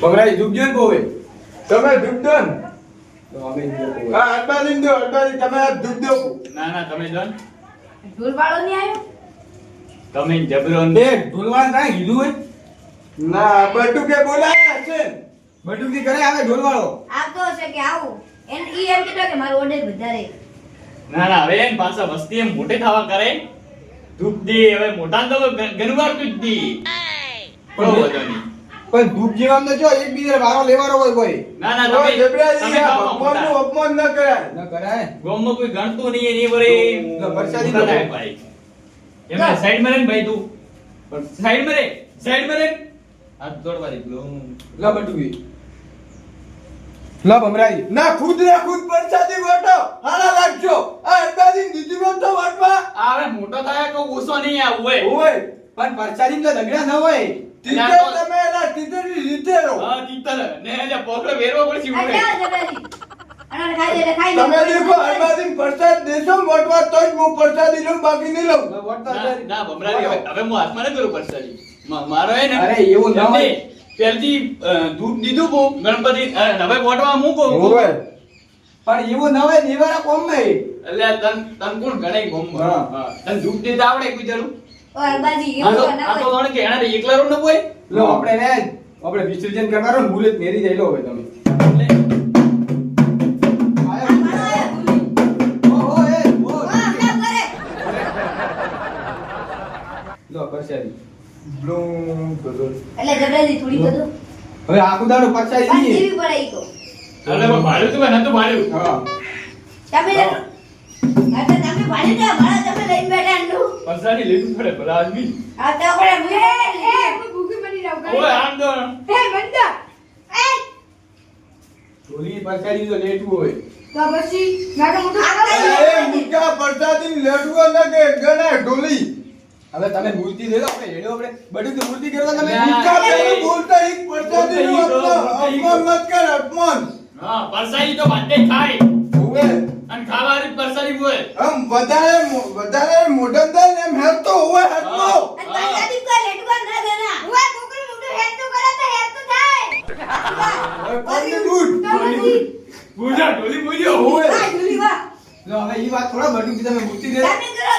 પકડાઈ ડૂબજો ને બહુ તમે ડૂબદો ને. હા અડબાજી દો અડબાજી. તમે આ ડૂબદો ના ના તમે. ઢોલવાળો નહીં આવ્યો? તમે જબરો ને- કીધું હોય? ના બટુ કે છે. બટુકી કરે આવે ઢોલવાળો આવતો હશે કે આવું? એને ઈ એમ કીધું કે મારું ઓર્ડર વધારે. ના ના હવે એમ પાછા વસ્તી એમ મોટે થવા કરે. ધૂપ દે હવે મોટા તો જ દી. પણ. પણ દુઃખ જીવામાં તો જો એકબીજાને વારો લેવાનો હોય કોઈ. ના ના તમે જબરાજી તમે આ ગામમાં ભગવાનનું અપમાન ન. કરાય. ન કરાય. ગામમાં કોઈ ગણતું નહીં એની વરે. વરસાદી ન થાય. ભાઈ એમને સાઈડમાં રે ને ભાઈ તું. પણ સાઈડમાં રે સાઈડમાં રે. હાથ દોડવા દે પેલો. લા બટુવી લા ભમરાઈ. ના ખુદ ને ખુદ પરસાદી ગોટો હારા લાગજો આ અડબાજી દીદી વાટો વાટવા. આવે મોટો થાય તો ઓછો નહીં આવું હોય. પણ પરસાદી તો દગડા ન હોય. ટીચર તમે એના ટીચરની રીતે રહો. હા તીતર ને એને પોકળો વેરવો પડશે ઉડે. ક્યાં જબરાજી અને ખાઈ લે ખાઈ લે. તમે દેખો અડબાજી પ્રસાદ દેશો ને તો જ હું પ્રસાદી લઉં બાકી નહીં લઉં. ના ભમરાજી હવે હવે હું હાથમાં ન કરું પરસાદી. મારો હે ને અરે, એવું ના હોય. પહેલથી દૂધ દીધું બહુ. ગણપતિ હવે મોટવા મૂકો ઓય પણ એવું ન હોય નિવારા કોમ નહીં. એટલે તન તન કોણ ગણે ગોમ હા. હા. તન દૂધ દીધા આવડે કોઈ જરૂર? અરબાજી તો ના આ તો હોય કે એના એકલા રો ન હોય લો આપણે ને આપણે વિસર્જન કરવાનું જ મેરી જાય. લો હવે તમે. એ હવે આખું દાડો પરસાદી દીધી પડે તો. એટલે પણ ભાડું તું માર્યું હા. તમે હા તો તમે ભાડી દે ભાડા તમે લઈને બેઠા અંડું પરસાદી લેવું પડે ભલા આદમી આ તો આપણે ભૂલી એ હું ભૂખી મરી જાઉં ઓય આમ તો. એ બંધા એ. ઢોલી પરસાદી તો લેટવું હોય. તો પછી નાનો મોટો એ મુકા પ્રસાદી લેડવો ન કે ગણા ઢોલી. હવે તમે મૂર્તિ લેલો આપણે હેડો આપણે તો મૂર્તિ કરવા તમે મુકા પેલું બોલતા એક પ્રસાદી નું બોલતા ઈ તો, અપમાન મત કર અપમાન. હા પરસાદી તો વાતે થાય. ઓવે અને ખાવારી પરસાદી હોય. આમ વધારે વધારે મોઢમ દે ને એમ હેરતો હોય હેરતો તો. પંજાબી કો લેટવા ના દેના હું આ છોકરું મોટું હેડ તો કરે તો હેડ તો થાય. હવે કોણની દૂધ? પૂજા ઢોલી પૂજો ઓવે હા ઢોલી વાહ. લો હવે ઈ વાત થોડા બધું તમે મૂર્તિ દે. દો. તમે કરો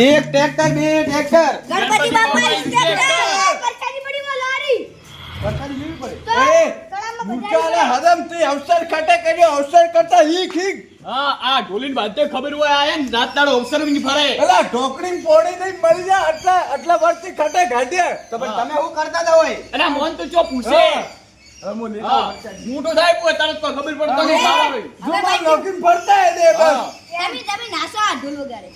એક ટ્રેક્ટર બે ટ્રેક્ટર. ગણપતિ બાપા ઇન્સ્પેક્ટર પરસાદી પડી માં લારી. વરસાદ લેવી પડે. તો મુકાને બધાય હદમથી અવસર ખાતે કર્યો અવસર કરતા હીક હીક હા આ ઢોલીને બાધે ખબર હોય આ એમ રાત દાડો અવસરની ફરે. પેલા ઢોકળી પોણી નહીં મરી જાય આટલા આટલા વર્ષથી ખાટે કાઢ્યા તો પણ તમે શું કરતા હતા હોય? અને આ મોહન તો ચો પૂછે. હા. હવે હું તો હા. મોટો થાય કોઈ તરત તો ખબર પડતો નહીં હા. હોય. જુમાન નોકરી ફરતા હે. દે બસ. તમે તમે નાસો આ ઢોલ વગાડે.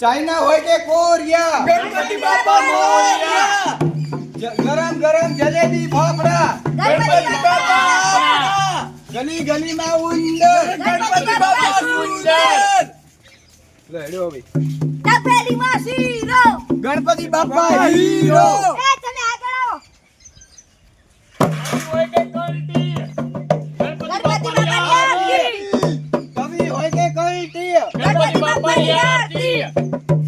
ચાઇના હોય કે કોરિયા? ગણપતિ બાપા મોરિયા. ગરમ ગરમ જલેબી ફાફડા. ગણપતિ બાપા ગલી ગલીમાં ઉંદર. ગણપતિ બાપા સુંદર લે હેડો હવે. તપેલી માં શીરો. ગણપતિ બાપા હીરો. એ તમે આગળ આવો. હોય કે કલટી. ગણપતિ બાપા. આરતી. કવિ હોય કે કલટી. ગણપતિ બાપા આરતી. ગરમ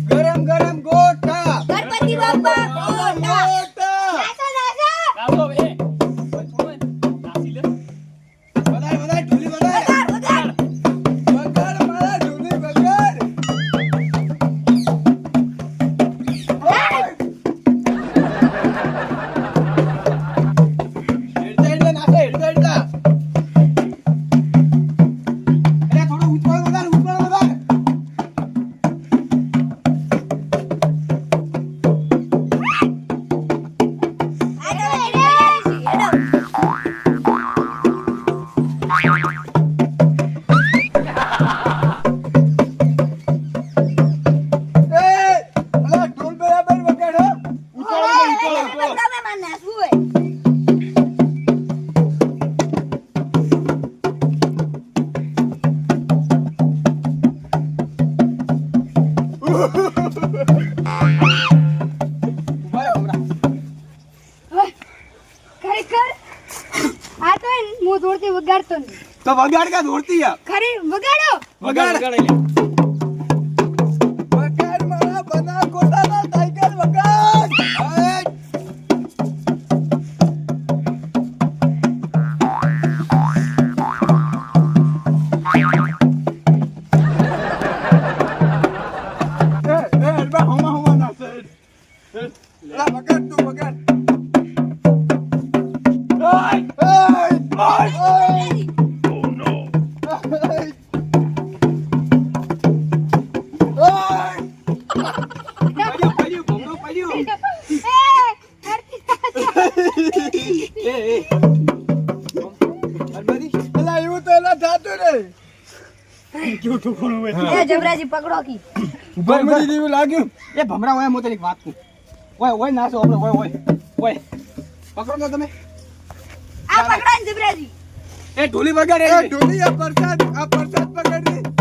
તો વગાડ કા દોડતી આ ખરી એ જબરાજી પકડો કી. રહો, ઊભા જેવું લાગ્યું? એ ભમરા હોય એક વાત કહું. ઓય ઓય નાચો આપણે ઓય ઓય ઓય પકડો તો તમે. આ પકડો જબરાજી. એ ઢોલી વગાડે એ ઢોલી આ પ્રસાદ આ પ્રસાદ પકડ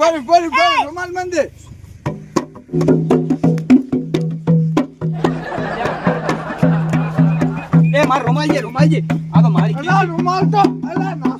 ઉપર ઉપર ઉપર રૂમાલ મંદિર એ માર રોમાલજી રોમાલજી આ તો મારી રૂમાલ તો અલા નાસાળું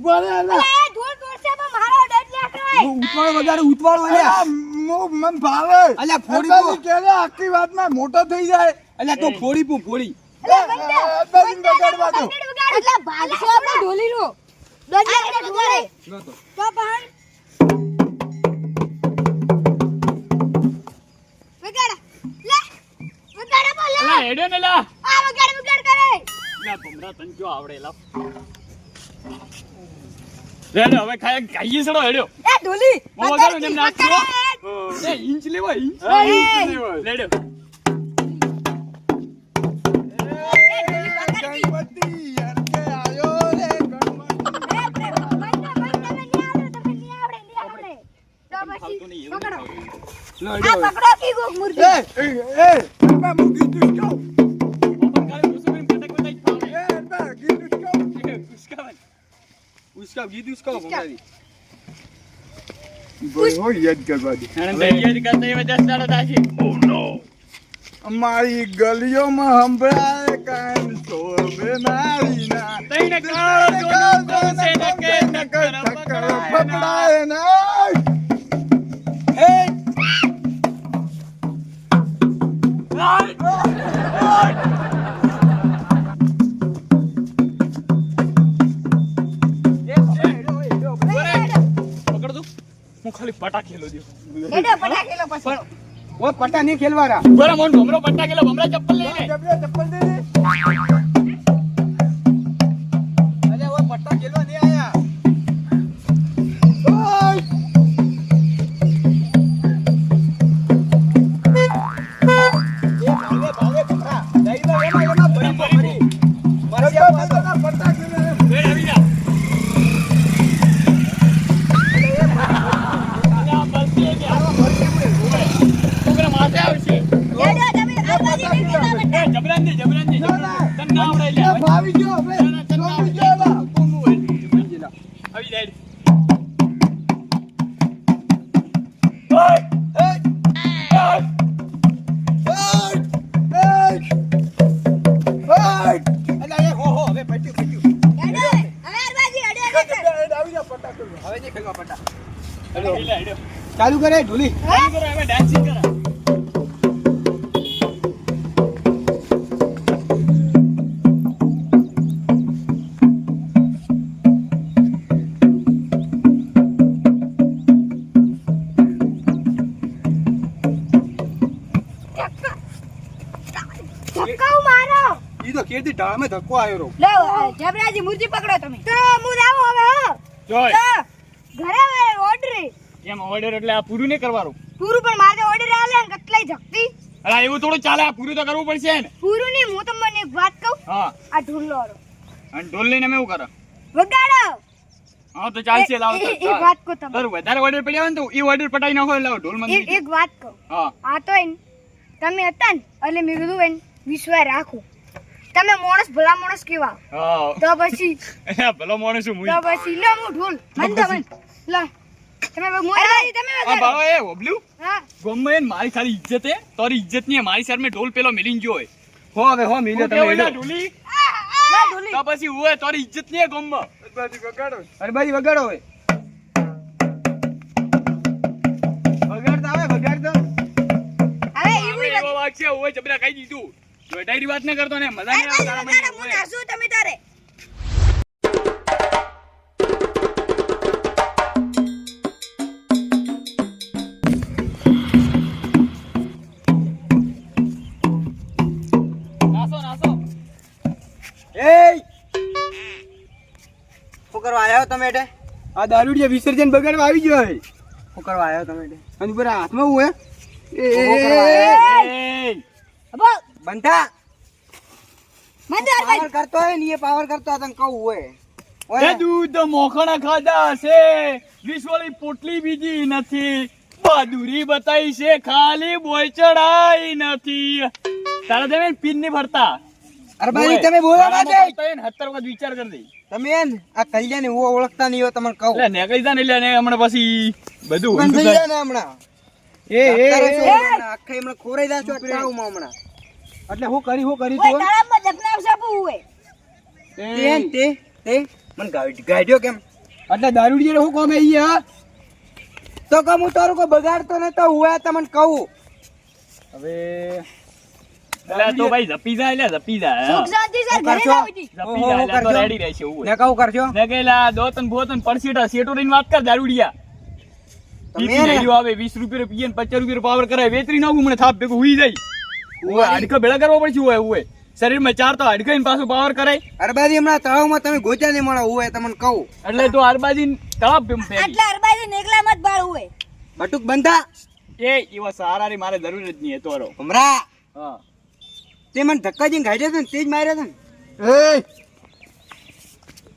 ઊભા રે અલા એ ઢોલ તોડશે પણ મારો ડર લાગે હું ઉતવાળો વગાડું ઉતવાળો અલ્યા અલા મન ભાવે. અલ્યા, ફોડી અરબાજી દો. આખી વાતમાં મોટો થઈ જાય. અલ્યા તો ફોડી પુ ફોડી. એટલે ભાગશો આપણે ઢોલી. દરિયા તો. પણ. વગાડ લે વગાડ બોલે અલા, હેડ્યો ને લા. આ વગાડ વગાડ કરે. લા, ભમરા તને જો આવડે લા. રેડ હવે ખાય ખાઈએ સડો હેડ્યો એ ઢોલી વગાડું ને નાચજો. એ ઇંચ લેવા ઇંચ લેવા એ. લેડ્યો. ગણપતિ હરકે આયો રે ગણપતિ ફાવતું નહીં, એવું નહીં ફાવતું. લો હેડો હવે. પકડો કી ગોક મુર્ગી એ એ એ અરબા હું ઉસકા ગીત ઉસકા ભમરાજી ભાઈ હો યાદ કરવા દે દરિયાઈ કરતા એવા દસ દાડા થાશે. અમારી ગલીઓમાં સંભળાય કાન શોભે નારીના તઈને કાળો જોનો કોસે નકે નકર પકડાય ના. ફફડાય ના એ ખાલી પટા ખેલો દ્યો. પટા ખેલો પછી. પણ ઓય પટ્ટા નહીં ખેલવાના. બરા મોન ભમરો પટા ખેલો ભમરા ચપ્પલ લઈ લે. ચપ્પલ દે દે ચાલુ કરે ઢોલી. ચાલુ કરો, હવે dancing કરો. ધક્કાઓ મારો. ઈ તો કેતી ઢાળમાં ધક્કો આવ્યો રો લો જબરાજી મૂર્તિ પકડો તમે. તો હું જાઉં હવે હો. જોય. ઘરે એમ ઓર્ડર એટલે આ પૂરું નહીં કરવાનું. પૂરું પણ મારે ઓર્ડર આલે ને કેટલાય ઝકતી અરે એવું થોડું ચાલે આ પૂરું તો કરવું પડશે ને. પૂરું નહીં હું તમને એક વાત કહું. હા. આ ઢોલ લો અને ઢોલ લઈને અમે એવું કરો? વગાડો. હા તો ચાલશે લાવો. એક વાત કહું તમને. તારું વધારે ઓર્ડર પડ્યા હોય ને તો એ ઓર્ડર પટાઈ નાખો એટલે ઢોલ મંદિર એક વાત કહું. હા. આ તો એને તમે હતા ને એટલે મેં કીધું એને વિશ્વાસ રાખો. તમે માણસ ભલા માણસ કેવા? તો પછી ભલો માણસ હું તો પછી લો હું ઢોલ. મન તો મન લો તમે મોરાજી તમે આ વગાડો બાળો એ ઓબલ્યું હા. ગમે એને મારી ખાલી ઇજ્જત હે? તારી ઇજ્જત નહીં મારી સાર મેં ઢોલ પેલો મિલીને જોય હો હવે હો મિલે તમે કેવું હેડો. એલા ઢોલી. તો પછી હું તારી ઇજ્જત નહીં હે ગમમાં અરે બાજી વગાડો હવે. વગાડતા આવે વગાડતા. અરે એવું એવો વાગ છે ઓય જબરા ખાઈ દીધું. જોઈટાઈની વાત ન કરતો ને મજા નહીં આવે તારા મને હું ઓય. નાસું તમે તારે? એ શું કરવા આવ્યો તમે એટલે? આ દારૂડિયા વિસર્જન બગાડવા આવી ગયો હે. શું કરવા આવ્યો તમે એટલે? અને ઉપર હાથમાં હું હે? બંધા! પાવર કરતો હોય ને એ પાવર કરતો તને કહું હોય એ. દૂધ મોખણા ખાધા છે વિશ્વની પોટલી બીજી નથી. બહાદુરી બતાવી છે ખાલી બોય ચડાઈ નથી. તારા દેવે પીનની ભરતા. અરે ભાઈ તમે બોલો ના દે સત્તર વખત વિચાર કરી દે. તમે આ કલ્યાણ ને હું ઓળખતા નહીં હો તમને કહું. એટલે નીકળી જા ને લે ને હમણે પછી બધું બંધ થઈ. જાય ને હમણા. એ, એ, આખે હમણે ખોરાઈ જાશો અટકાવમાં હમણાં. એટલે હું કરી હું કરી ઓય તું. માં જપનાવ સાપુ હોય તે ને તે તે. મને ગાઈડ- ગાઈડ્યો કેમ? એટલે દારૂડિયા હું કોમે ઈ હા તો કમ હું તારું કોઈ બગાડતો ન તો હું આ તમને કહું. હવે તો ભાઈ જપી જાય એટલે જપી જાય સુખ શાંતિ સર ઘરે કરશો? જપી જાય એટલે તો રેડી રહેશે એવું ને કહું કરજો. ને ગયેલા દોતન બોતન પડસીટા શેઠો વાત કર દારૂડિયા. તમે ને- આવે વીસ રૂપિયા પીએ ને પચાસ રૂપિયા પાવર કરાય વેતરી નાખું મને થાપ ભેગું હુઈ જાય. ઓય હાડકા ભેળા કરવા પડશે ઓય ઓય. શરીરમાં ચાર તો હાડકાઈ ને પાછું પાવર કરાય. અરબાજી હમણાં તળાવ તળાવમાં તમે ગોચ્યા નહીં મળો હોય તમને કહું. એટલે તો અરબાજી તળાવ અરબાજી નેકલા મત બાળ હોય. બટુક બંધા. એ એવા સહારા મારે જરૂર જ નહીં હતો રો હમણાં હા. તે મને ધક્કા જઈને હતો ને તે જ માર્યો હતો ને.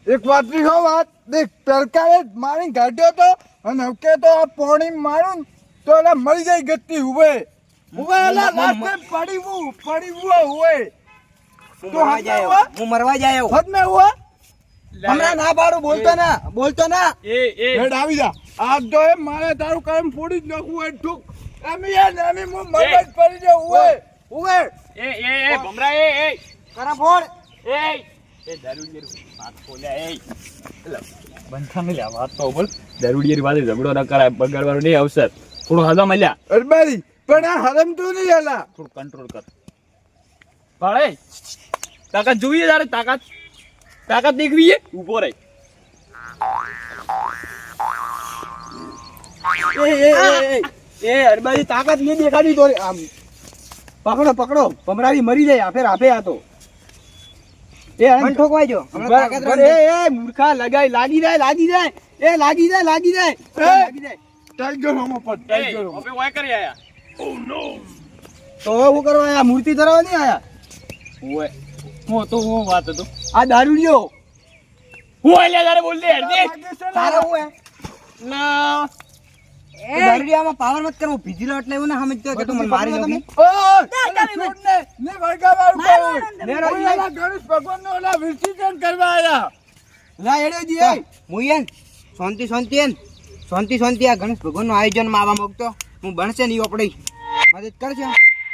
એક વાતની હો વાત. દેખ પેલકાએ મારી કાઢ્યો તો અને હવે તો આ પોણી મારું તો એલા મળી જાય ગતિ ઉભે ઉભે એલા લાસ્ટ પડી હું પડી હોય હું તો મરવા જાય? હું મરવા જાય હદ ને હુआ હમણાં ના પાડું બોલતો ના બોલતો ના. એ એ. હેડ આવી જા. આ તો એ મારે તારું કામ ફોડી જ નાખવું હોય ઠુક. એમ એમી હું મરવા જ પડી જાઉં હોય હોય એ એ એ ભમરા એ એ. કરા ફોડ! એ. એ દારૂડિયા વાત ખોલ્યા એ. બંધા ને વાત તો બોલ. દારૂડિયા વાત ઝઘડો ન કરાય બગાડવાનો નહીં અવસર. થોડો હાલો મળ્યા. અરબારી પણ આ હરમ તો નહીં હલા. થોડું કંટ્રોલ કર. ભાડે તાકાત જોઈએ તારે તાકાત. તાકાત દેખવી છે. ઊભો રહે. એ એ એ, તાકાત નહીં દેખાડી તો આમ. પકડો પકડો. ભમરાવી મરી જાય આફેર આપે આ તો. એ ઠોકવાઈ જો. રાખજે. એ એ મૂર્ખા લગાઈ લાગી જાય લાગી જાય. એ લાગી જાય લાગી જાય. લાગી જાય. ટાઈગર હોમો પર ટાઈગર હોમો હવે વાય કરી આયા. તો હું કરવા આયા? મૂર્તિ ધરાવવા નહીં આયા? ઓય હું તો હું વાત હતો. આ દારૂડિયો હું આલ્યા તારે બોલ દે હરદે તારે હું હે ના. દારૂડિયામાં પાવર મત કરવો ભીજીલો એટલે એવું ને સમજતો કે તું મને મારી દો કે. ઓય, ને, ને વળગાવાળું મારવાનું કહું. તમે. ને ગણેશ ભગવાનનો ઓલા વિસર્જન કરવા આયા. લા એડે જી એ. હું શાંતિ શાંતિ એન શાંતિ શાંતિ આ ગણેશ ભગવાનનું આયોજનમાં આવવા માંગતો હું બનશે નહીં આપણે મદદ કરશે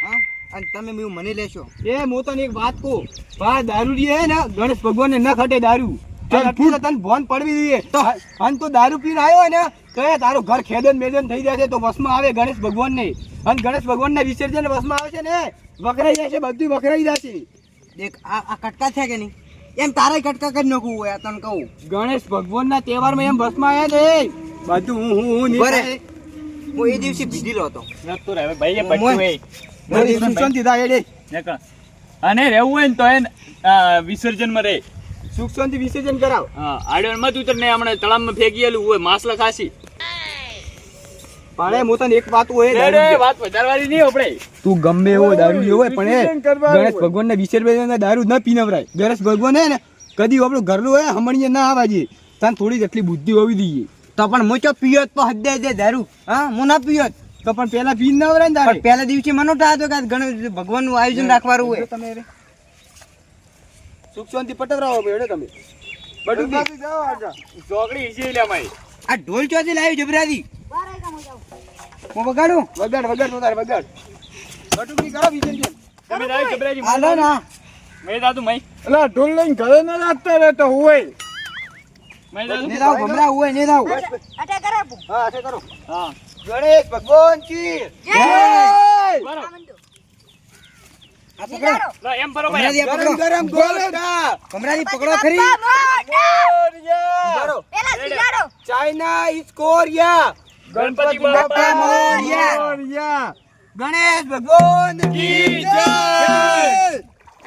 હા અને તમે મેં મને લેશો એ હું તને એક વાત કહું ભા દારૂ હે ને ગણેશ ભગવાન ને ન ખટે દારૂ તને ભોન પડવી દઈએ તો અને તું દારૂ પીને આવ્યો હોય ને તો એ તારું ઘર ખેદન મેદન થઈ જશે તો વસમાં આવે ગણેશ ભગવાન ને અને ગણેશ ભગવાનના વિસર્જન વસમાં આવે છે ને વખરાઈ છે બધું વખરાઈ જશે. દેખ આ આ કટકા છે કે નહીં? એમ તારે કટકા કરી નાખવું હોય તને કહું. ગણેશ ભગવાનના તહેવારમાં એમ વસમાં આવ્યા છે. બધું હું હું હું નહીં હું એ દિવસે હતો. નતું ભાઈ એ. એ શાંતિ થાય એડે. અને રહેવું હોય ને તો એ વિસર્જનમાં રહે સુખ શાંતિ વિસર્જન કરાવ. હા આડણ મત ઉતર ને હમણાં તળાવમાં ફેંકી આલું હોય માસલા ખાસી. પણ એ હું તને એક વાત હોય. વાત વધારવાની નહીં આપણે. તું ગમે એવો દારૂ લેવો હોય પણ એ ગણેશ ભગવાન ને વિસર્જન દારૂ ન પીનવરાય. ગણેશ ભગવાન હે ને કદી આપણું ઘરનું હોય હમણીએ ના આવવા જોઈએ. તને થોડી જેટલી બુદ્ધિ હોવી જોઈએ. તો પણ હું ચો પીયો તો હદે દે દારૂ? હા હું ના પીયો તો પણ પેલા પીન ના આવરાય ને પહેલા દિવસે મને તો હતો કે ગણેશ ભગવાનનું આયોજન રાખવાનું હોય. તમે. સુખ શાંતિ પટવરાવો બેડો તમે. ગણપતિ જાઓ આજા ચોકડી ઈજી લે માય આ ઢોલ ચોથી લાવી જબરાદી. હું વગાડું? વગાડ વગાડ તો તારે વગાડ. બટુકી કરો વિસર્જન તમે દાદા જબરાજી હાલો ના. મેં દાદુ મય અલા ઢોલ લઈને ઘરે ના રાખતા તો હોય મે દાદુ. ને દાવ ભમરા હોય ને દાવ અટે કરાવો. હા આટે કરો. હા. ગણેશ ભગવાન કી. જય! બરોબર ભમરાજી આ ગરમ પકડો ગરમ ગોલકા ભમરાજી પકડો ખરી બરો પેલા સિગારો. China is Korea. Ganpati Bappa Morya. Ganesh ભગવાન કી જય!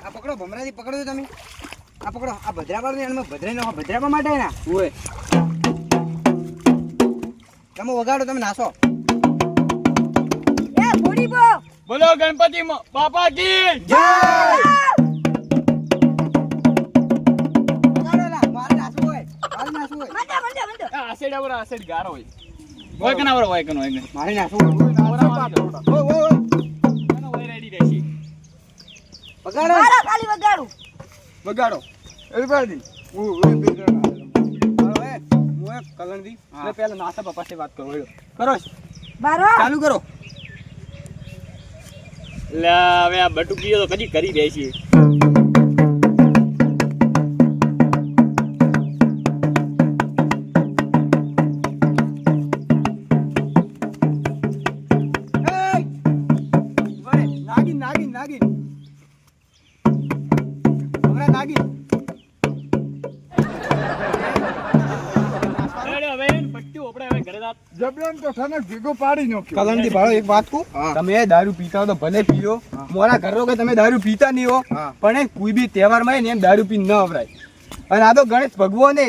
આ પકડો ભમરાજી પકડો તમે. આ પકડો. આ ભદ્રાબાર ને એમાં ભદ્રાઈ નાખો ભદ્રાબા માટે ના ઓય. તમે વગાડો તમે નાસો. બોલો ગણપતિ બાપા કી વગાડો. આ આસેડ આવરા આસેડ ગારો હોય હોય કે ના આવરો હોય કે હોય કે મારે નાસવું ઓય ઓય ઓય રેડી રહેશે વગાડો મારો ખાલી વગાડું. બગાડો એલબાડી. હું હું હું એક કલંદી પેલા નાસા પપ્પા સાથે વાત કરો કરો છે. ચાલુ કરો લે હવે આ બટુકીઓ તો કદી કરી દે જબરન તો તને ભેગો પાડી નાખ્યો. કલંદી ભાળો એક વાત કહું. તમે દારૂ પીતા હો તો ભલે પીઓ. મોરા ઘરનો કે તમે દારૂ પીતા નહીં હો. પણ કોઈ બી તહેવારમાં ને એમ દારૂ પી ન અને આ તો ગણેશ ભગવાને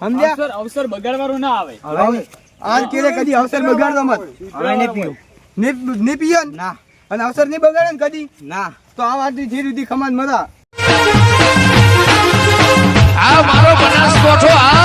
સમજ્યા? અવસર અવસર બગાડવાનું ના આવે. હવે આજ કેરે કદી અવસર બગાડતો મત. હવે નહીં પીવું ને ને પીયો ના? અને અવસર નહીં બગાડે ને કદી? ના. તો આ વાત જે સુધી ખમાન મજા આ મારો બનાસકોઠો આ!